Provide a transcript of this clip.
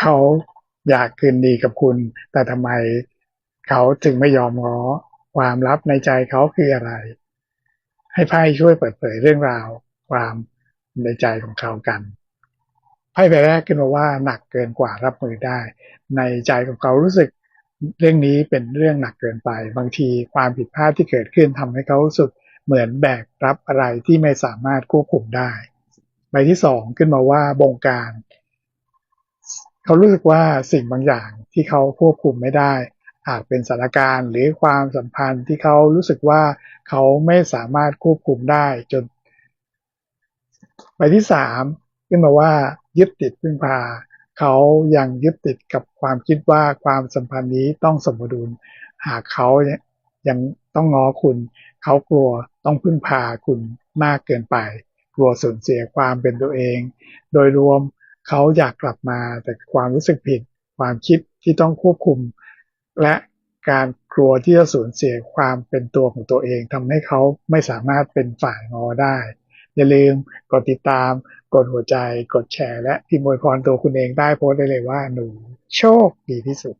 เขาอยากคืนดีกับคุณ แต่ทำไมเขาจึงไม่ยอมง้อความลับในใจเขาคืออะไร ให้ไพ่ช่วยเปิดเผยเรื่องราว ความในใจของเขากันไพ่ใบแรกขึ้นมาว่าหนักเกินกว่ารับมือได้ ในใจของเขารู้สึกเรื่องนี้เป็นเรื่องหนักเกินไป บางทีความผิดพลาดที่เกิดขึ้นทำให้เขารู้สึกเหมือนแบกรับอะไรที่ไม่สามารถควบคุมได้ ใบที่สองขึ้นมาว่าบงการ เขารู้สึกว่าสิ่งบางอย่างที่เขาควบคุมไม่ได้ อาจเป็นสถานการณ์หรือความสัมพันธ์ที่เขารู้สึกว่าเขาไม่สามารถควบคุมได้จนใบที่สามขึ้นมาว่ายึดติดพึ่งพาเขายังยึดติดกับความคิดว่าความสัมพันธ์นี้ต้องสมดุล หากเขายังต้องง้อคุณ เขากลัวต้องพึ่งพาคุณมากเกินไป กลัวสูญเสียความเป็นตัวเอง โดยรวม เขาอยากกลับมาแต่ความรู้สึกผิด ความคิดที่ต้องควบคุม และการกลัวที่จะสูญเสียความเป็นตัวของตัวเองทำให้เขาไม่สามารถเป็นฝ่ายงอได้ อย่าลืมกดติดตาม กดหัวใจ กดแชร์ และพิมพ์อวยพรตัวคุณเองได้โพสได้เลยว่าหนูโชคดีที่สุด